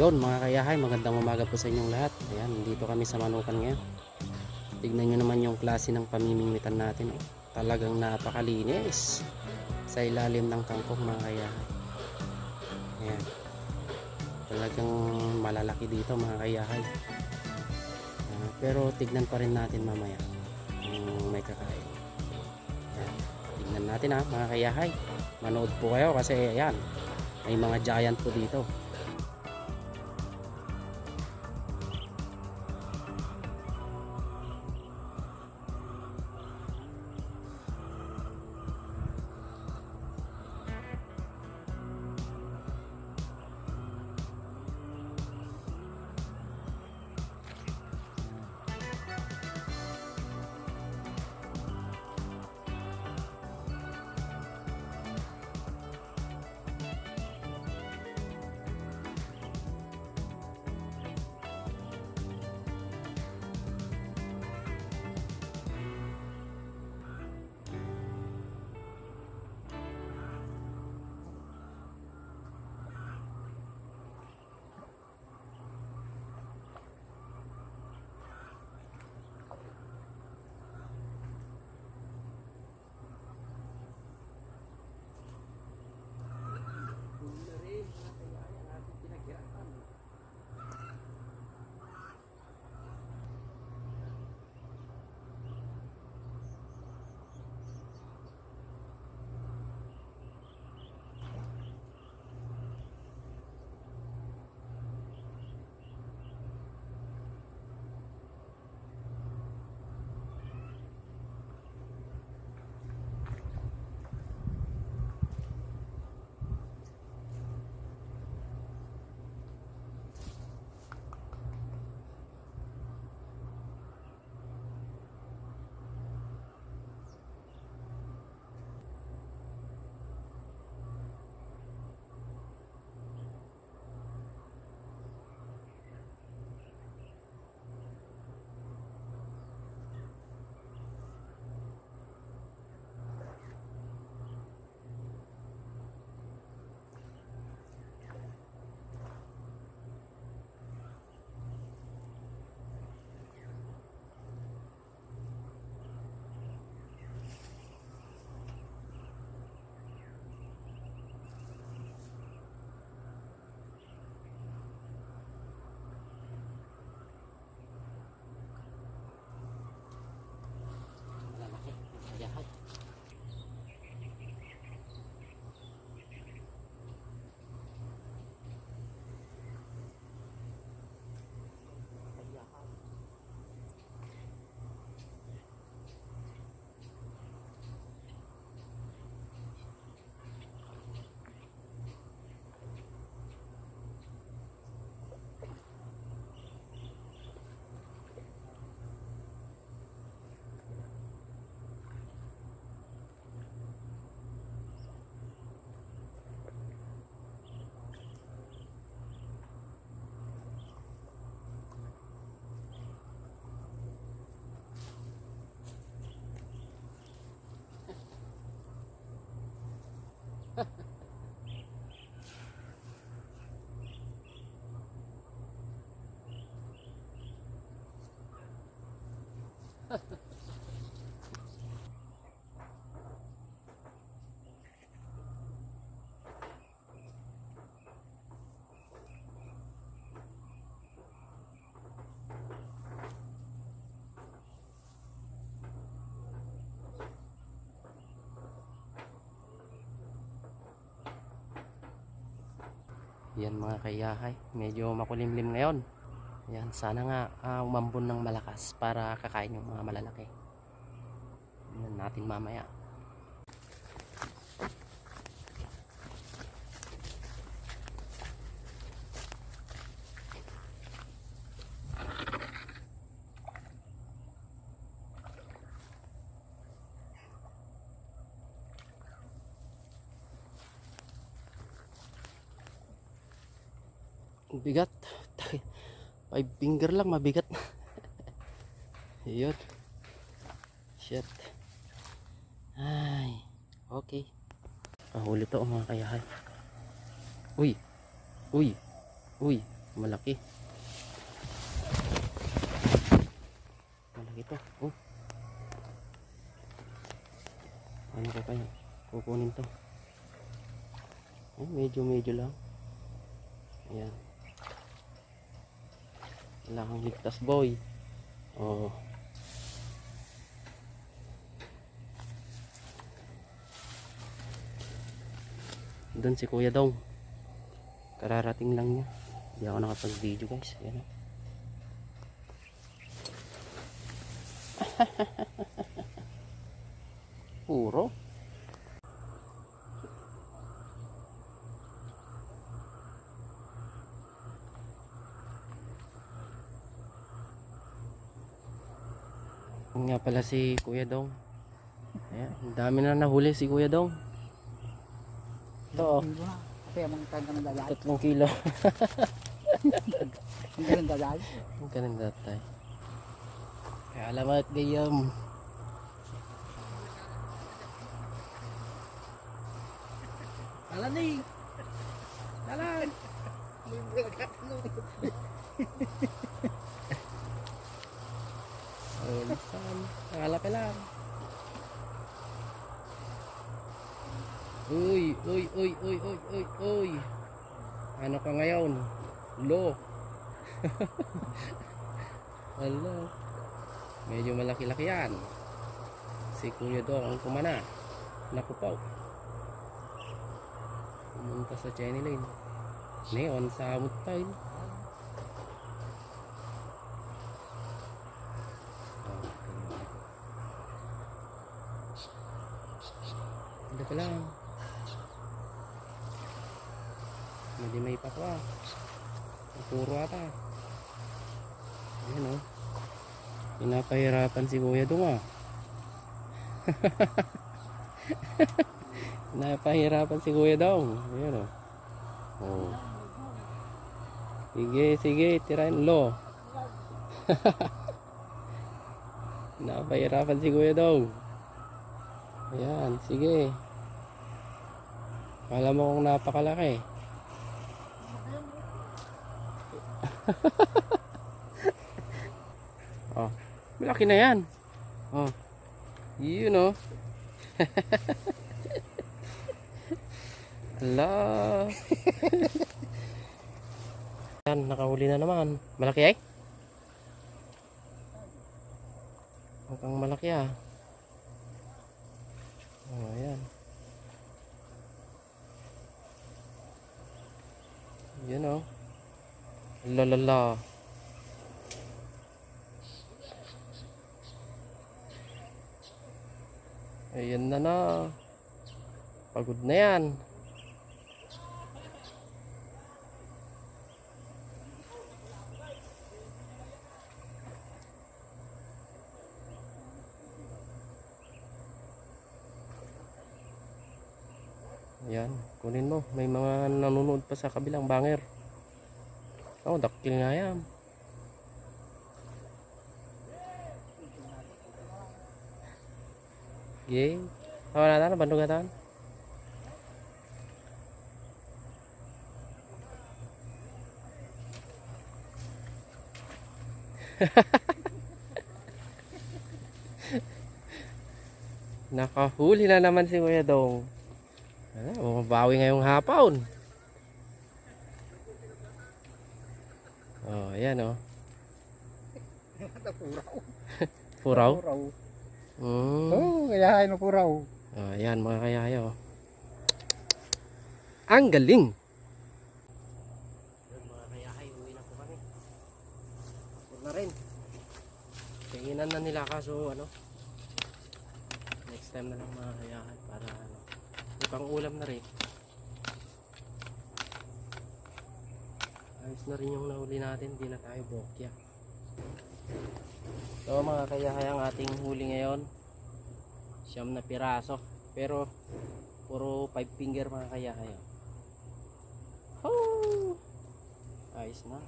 Yun mga kayahay, magandang umaga po sa inyong lahat. Ayan, dito kami sa Manukan ngayon. Tignan nyo naman yung klase ng pamimingwitan natin. Oh. Talagang napakalinis sa ilalim ng kangkong mga kayahay. Ayan. Talagang malalaki dito mga kayahay. Ah, pero tignan pa rin natin mamaya kung may kakain. Ayan. Tignan natin ha mga kayahay. Manood po kayo kasi ayan, may mga giant po dito. Ha ha ha. Yan mga kayahay, medyo makulimlim ngayon. Yan, sana nga ah, umambon ng malakas para kakain yung mga malalaki. Yan natin mamaya. Bigat. Five finger lang, mabigat. Yun. Shit. Ay. Okay. Kahuli to mga kayahay. Uy. Uy. Uy. malaki. Malaki to. Oh. Ano ko kaya? Kukunin to. Oh, medyo medyo lang. Ayan. Wala kang ligtas boy. Oh. Doon si Kuya Dong. Kararating lang niya. Hindi ako nakapag-video guys. Ayan. oh. Puro. Yun nga pala si Kuya Dong. Ayan, dami na nahuli si Kuya Dong. Ito oh, tatlong kilo. Ang ganun dadal. Ang ganun datay. Kaya alamat gayam. Alan eh. Alan. Oh, saan? Akala pa lang. Uy, uy, uy, uy, uy, uy, uy. Ano ka ngayon? Lo. Hello. Medyo malaki-laki yan. Si Kuya Dong ang kumana. Naku po. Pumunta sa Jenny Lane. Neon sa amot tayo. Hindi ko lang. Hindi may pakwa. Puro ata. Ayan o. Pinapahirapan si Kuya Dung ah. Pinapahirapan si Kuya Dong. Ayan o. Oh. Sige, sige. Tirain lo. Pinapahirapan si Kuya Dong. Ayan, sige. Kala mo kung napakalaki. oh, malaki na yan. Oh, yun oh. Hala. yan, nakahuli na naman. Malaki ay? Mukhang malaki ah. Oh, ayan. Yan oh. Lalala. Ayan na na. Pagod na yan. Yan, kunin mo. May mga nanonood pa sa kabilang banger. Oh, dakil nga yan. Yay. Tawa natin, bandog natin. Nakahuli na naman si Kuya Dong. Ano, mabawi ngayong hapon. Oh, ayan oh. Puraw. Puraw. Puraw. Mm. Oo, kaya na puraw. Oh, ayan mga kayayo. Ang galing. Yan mga kayahay, uwi na po kami. Tapos na rin. Kainan na nila kaso ano. Next time na lang mga kayahay para pang ulam na rin. Ayos na rin yung nahuli natin, hindi na tayo bokya. So mga kayahay ang ating huli ngayon. Siyam na piraso. Pero puro 5 finger mga kayahay. Oh. Ayos na.